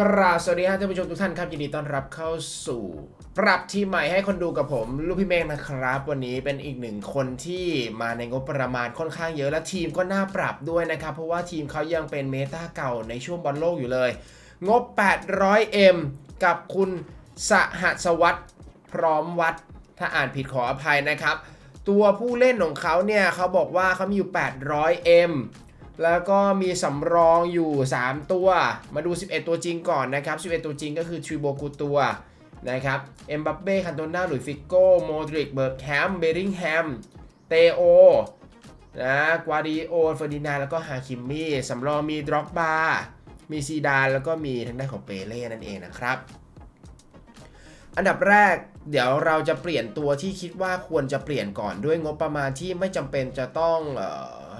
กราบสวัสดีครับท่านผู้ชมทุกท่านครับยินดีต้อนรับเข้าสู่ ปรับทีใหม่ให้คนดูกับผม ลูกพี่เมฆนะครับ วันนี้เป็นอีกหนึ่งคนที่มาในงบประมาณค่อนข้างเยอะและทีมก็น่าปรับด้วยนะครับ เพราะว่าทีมเขายังเป็นเมตาเก่าในช่วงบอลโลกอยู่เลย งบ 800M กับคุณสหัสวัตรพร้อมวัด ถ้าอ่านผิดขออภัยนะครับ ตัวผู้เล่นของเขาเนี่ยเขาบอกว่าเขามีอยู่ 800M แล้วก็มีสำรองอยู่ 3 ตัว มาดู 11 ตัวจริงก่อนนะครับ 11 ตัวจริงก็คือทริโบกูตัวนะครับ เอ็มบัปเป้คันโตนาหลุยฟิโก้ โมดริก เบิร์กแฮม เบริงแฮม เตโอ นะ กวาดิโอ เฟอร์ดินาแล้วก็ฮาคิมมี่ สำรองมีดร็อกบา มีซีดาน แล้วก็มีทางด้านของเปเล่นั่นเองนะครับ อันดับแรกเดี๋ยวเราจะเปลี่ยนตัวที่คิดว่าควรจะเปลี่ยนก่อนด้วยงบประมาณที่ไม่จำเป็นจะต้องเออ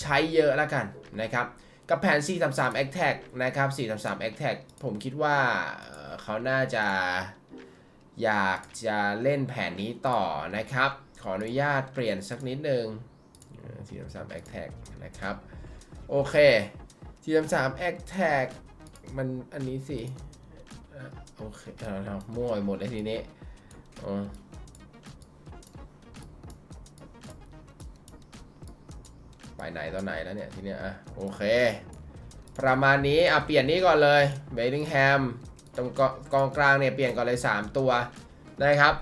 ใช้เยอะแล้วกันนะครับ กับแผน 433 a t t a c นะครับ 433 a t t a c ผมคิดว่าเขาน่าจะอยากจะเล่นแผนนี้ต่อนะครับ ขออนุญาตเปลี่ยนสักนิดนึง 433 a t t a c นะครับ โอเค 433 a t t a c มันอันนี้สิ โอเคเอาเอามั่วไปหมดเลยทีนี้อ๋อ ไปไหนตอนไหนแล้วเนี่ยทีเนี้ยอะโอเค ประมาณนี้อะเปลี่ยนนี้ก่อนเลยเบลลิงแฮมตรงกกองกลางเนี่ยเปลี่ยนก่อนเลย 3 ตัวนะครับ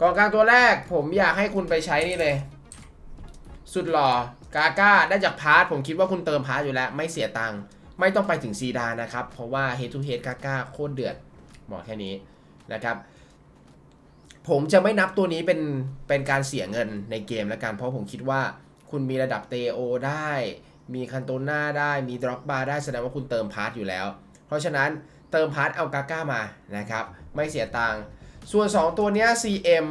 กองกลางตัวแรกผมอยากให้คุณไปใช้นี่เลย สุดหล่อกาก้าได้จากพาร์ทผมคิดว่าคุณเติมพาร์ทอยู่แล้ว ไม่เสียตังค์ไม่ต้องไปถึงซีดานนะครับ เพราะว่า Head to Head กาก้าโคตรเดือดบอกแค่นี้นะครับผมจะไม่นับตัวนี้เป็นเป็นการเสียเงินในเกมแล้วกัน เพราะผมคิดว่า คุณมีระดับเตโอได้ มีคันโตน่าได้มีดร็อกบาร์ได้แสดงว่าคุณเติมพาร์ทอยู่แล้ว เพราะฉะนั้นเติมพาร์ทเอากาก้ามานะครับ ไม่เสียตังค์ส่วน 2 ตัวเนี้ย CM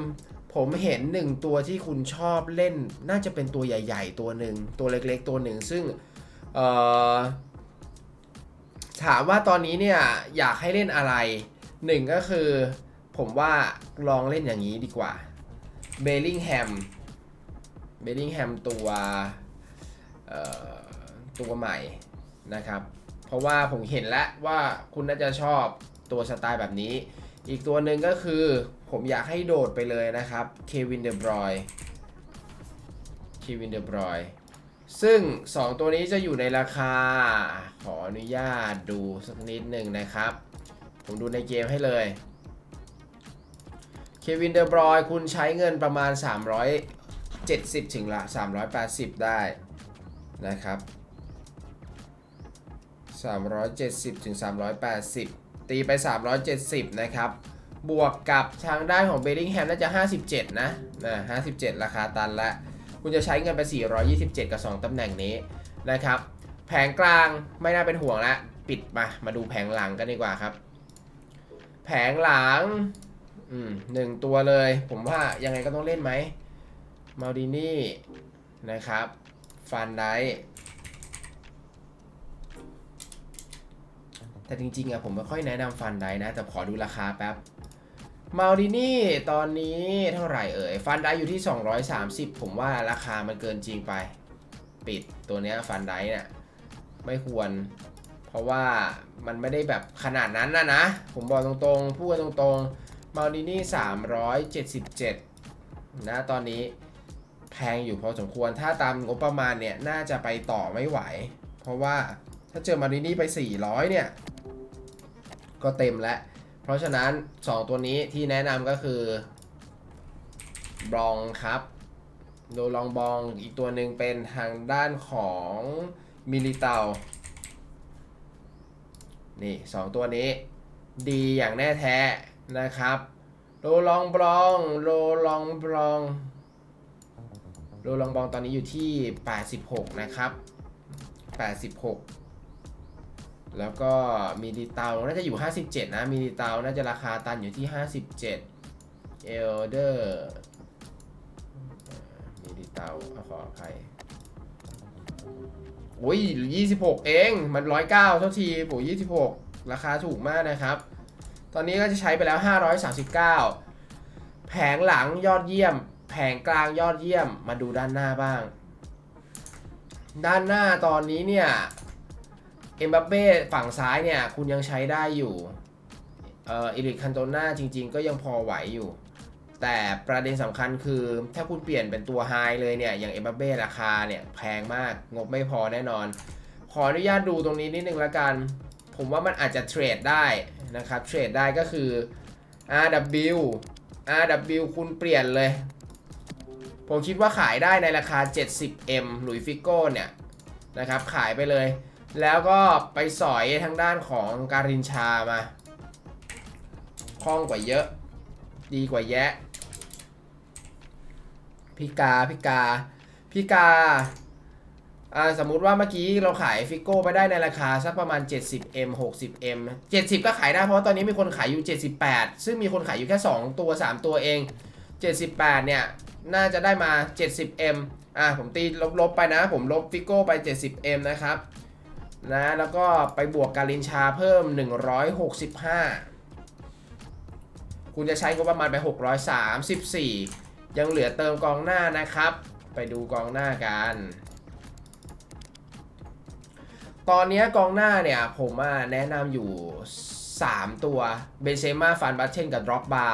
ผมเห็น 1 ตัวที่คุณชอบเล่น น่าจะเป็นตัวใหญ่ๆ ตัวหนึ่งตัวเล็กๆ ตัวหนึ่งซึ่งถามว่าตอนนี้เนี่ยอยากให้เล่นอะไรหนึ่งก็คือผมว่าลองเล่นอย่างนี้ดีกว่าเบลลิงแฮม เบลลิงแฮมตัวตัวใหม่นะครับ เพราะว่าผมเห็นแล้วว่าคุณน่าจะชอบตัวสไตล์แบบนี้ อีกตัวหนึ่งก็คือผมอยากให้โดดไปเลยนะครับเควินเดบรอยเควินเดบรอยซึ่ง 2 ตัวนี้จะอยู่ในราคา ขออนุญาตดูสักนิดหนึ่งนะครับ ผมดูในเกมให้เลยเควินเดอบรอยคุณใช้เงินประมาณ 70 ถึงละ 380 ได้นะครับ 370 ถึง 380 ตีไป 370 นะครับ บวกกับทางด้านของเบลลิงแฮมน่าจะ 57 นะนะ57 ราคาตันละ คุณจะใช้เงินไป 427 กับ 2ตำแหน่งนี้นะครับ แผงกลางไม่น่าเป็นห่วงละปิดมา มาดูแผงหลังกันดีกว่าครับ แผงหลัง อืมหนึ่งตัวเลย ผมว่ายังไงก็ต้องเล่นไหม มาดินี่นะครับฟันได้แต่จริงๆอะผมไม่ค่อยแนะนำฟันได้นะ แต่ขอดูราคาแป๊บมาดินี่ตอนนี้เท่าไหร่เอ่ย ฟันได้อยู่ที่ 230 ผมว่าราคามันเกินจริงไป ปิดตัวเนี้ยฟันได้เนี่ยไม่ควร เพราะว่ามันไม่ได้แบบขนาดนั้นนะนะ ผมบอกตรงๆ พูดกันตรงๆมาดินี่377 นะตอนนี้ แพงอยู่พอสมควรถ้าตามงบประมาณเนี่ย น่าจะไปต่อไม่ไหว เพราะว่าถ้าเจอมาดินี่ไป 400 เนี่ย ก็เต็มแล้ว เพราะฉะนั้น 2 ตัวนี้ที่แนะนำก็คือบลองครับ โดลองบองอีกตัวหนึ่งเป็นทางด้านของมิลิเตานี่สองตัวนี้ ดีอย่างแน่แท้นะครับโลลองบลองโลลองบลอง โลลองบองตอนนี้อยู่ที่ 86 นะครับ 86 แล้วก็มีดีเตาน่าจะอยู่ 57 นะ มีดีเตาน่าจะราคาตันอยู่ที่ 57เอลเดอร์มีดีเตาเอาขออภัยโอ้ย26 เอง มัน109เท่าทีโอ้ย26 ราคาถูกมากนะครับ ตอนนี้ก็จะใช้ไปแล้ว 539 แผงหลังยอดเยี่ยม แผงกลางยอดเยี่ยมมาดูด้านหน้าบ้าง ด้านหน้าตอนนี้เนี่ยเอ็มบัปเป้ฝั่งซ้ายเนี่ยคุณยังใช้ได้อยู่เอ่ออิริกคันโตนาจริง ๆ ก็ยังพอไหวอยู่ แต่ประเด็นสำคัญคือถ้าคุณเปลี่ยนเป็นตัวไฮเลยเนี่ย อย่างเอ็มบัปเป้ราคาเนี่ยแพงมากงบไม่พอแน่นอน ขออนุญาตดูตรงนี้นิดนึงละกัน ผมว่ามันอาจจะเทรดได้นะครับ เทรดได้ก็คือ RW RW คุณเปลี่ยนเลย ผมคิดว่าขายได้ในราคา 70M หลุยฟิโก้เนี่ยนะครับขายไปเลย แล้วก็ไปสอยทางด้านของการินชามาคล่องกว่าเยอะ ดีกว่าแยะ พิกาพิกาพิกาอ่าสมมุติว่าเมื่อกี้เราขายฟิโก้ไปได้ในราคาสักประมาณ 70M 60M 70 ก็ขายได้เพราะตอนนี้มีคนขายอยู่ 78 ซึ่งมีคนขายอยู่แค่ 2 ตัว 3 ตัวเอง 78 เนี่ย น่าจะได้มา 70M อะผมตีลบๆไปนะ ผมลบฟิโก้ไป 70M นะครับ นะ แล้วก็ไปบวกการินชาเพิ่ม 165 คุณจะใช้งบประมาณไป 634 ยังเหลือเติมกองหน้านะครับ ไปดูกองหน้ากันตอนนี้กองหน้าเนี่ยผมแนะนำอยู่ 3 ตัวเบนเซม่าฟันบัตเชนกับดร็อกบา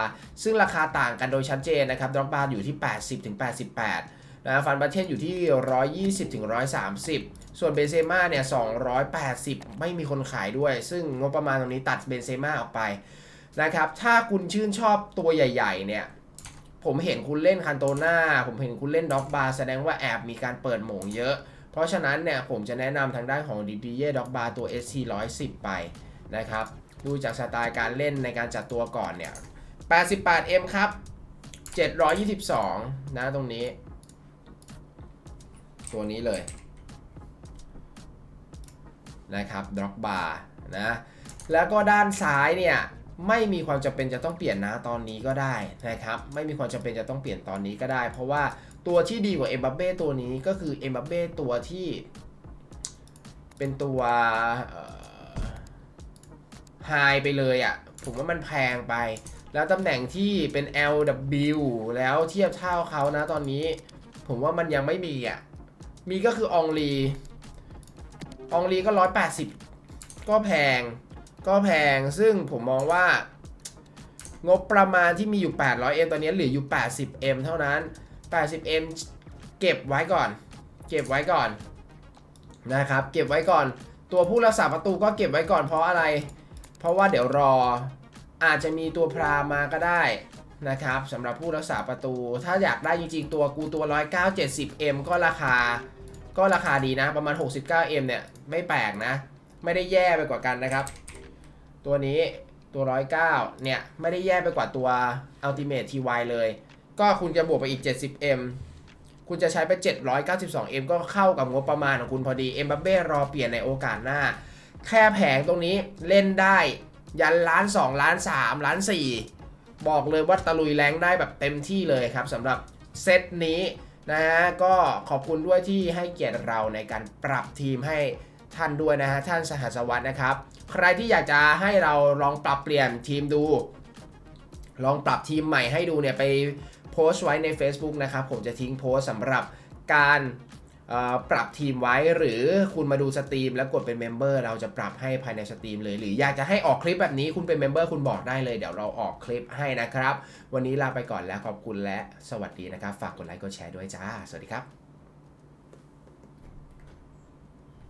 ซึ่งราคาต่างกันโดยชัดเจนนะครับดร็อกบาอยู่ที่ 80ถึง88นะฟันบัตเชนอยู่ที่ 120ถึง130 ส่วนเบนเซม่าเนี่ย 280 ไม่มีคนขายด้วย ซึ่งงบประมาณตรงนี้ตัดเบนเซม่าออกไปนะครับถ้าคุณชื่นชอบตัวใหญ่ ๆ เนี่ย ผมเห็นคุณเล่นคันโตนาผมเห็นคุณเล่นด็อกบาแสดงว่าแอบมีการเปิดหมงเยอะ เพราะฉะนั้นเนี่ยผมจะแนะนำทางด้านของดิดิเย่ด็อกบาตัว SC 110 ไปนะครับ ดูจากสไตล์การเล่นในการจัดตัวก่อนเนี่ย 88M ครับ 722 นะตรงนี้ ตัวนี้เลย นะครับด็อกบาร์นะ แล้วก็ด้านซ้ายเนี่ย ไม่มีความจำเป็นจะต้องเปลี่ยนนะตอนนี้ก็ได้นะครับ ไม่มีความจำเป็นจะต้องเปลี่ยนตอนนี้ก็ได้ เพราะว่าตัวที่ดีกว่าเอ็มบัปเป้ตัวนี้ก็คือเอ็มบัปเป้ตัวที่เป็นตัว ไฮไปเลยอะ่ะ ผมว่ามันแพงไป แล้วตำแหน่งที่เป็น LW แล้วเทียบเท่าเขานะตอนนี้ ผมว่ามันยังไม่มีอะ มีก็คือองลีองลีก็ 180 ก็แพง ก็แพงซึ่งผมมองว่า งบประมาณที่มีอยู่ 800M ตอนนี้เหลืออยู่ 80M เท่านั้น 80M เก็บไว้ก่อน เก็บไว้ก่อนนะครับ เก็บไว้ก่อน ตัวผู้รักษาประตูก็เก็บไว้ก่อนเพราะอะไร เพราะว่าเดี๋ยวรออาจจะมีตัวพรามาก็ได้นะครับสำหรับผู้รักษาประตู ถ้าอยากได้จริงๆ ตัวกูตัว 109 70M ก็ราคา ก็ราคาดีนะ ประมาณ 69M เนี่ย ไม่แปลกนะ ไม่ได้แย่ไปกว่ากันนะครับ ตัวนี้ตัว 109 เนี่ย ไม่ได้แย่ไปกว่าตัว Ultimate TY เลย ก็คุณจะบวกไปอีก 70M คุณจะใช้ไป 792M ก็เข้ากับงบประมาณของคุณพอดี เอ็มบัเบ้รอเปลี่ยนในโอกาสหน้า แค่แผงตรงนี้เล่นได้ ยันล้าน2ล้าน3ล้าน4 บอกเลยว่าตะลุยแรงได้แบบเต็มที่เลยครับสำหรับเซตนี้นะฮะก็ขอบคุณด้วยที่ให้เกียรติเราในการปรับทีมให้ท่านด้วยนะฮะท่านสหัสวัสดนะครับ ใครที่อยากจะให้เราลองปรับเปลี่ยนทีมดู ลองปรับทีมใหม่ให้ดูเนี่ยไปโพสต์ไว้ใน Facebook นะครับ ผมจะทิ้งโพสต์สำหรับการ ปรับทีมไว้หรือคุณมาดูสตรีมแล้วกดเป็นเมมเบอร์เราจะปรับให้ภายในสตรีมเลย หรืออยากจะให้ออกคลิปแบบนี้คุณเป็นเมมเบอร์คุณบอกได้เลยเดี๋ยวเราออกคลิปให้นะครับ วันนี้ลาไปก่อนแล้วขอบคุณและสวัสดีนะครับ ฝากกดไลค์กดแชร์ด้วยจ้า สวัสดีครับ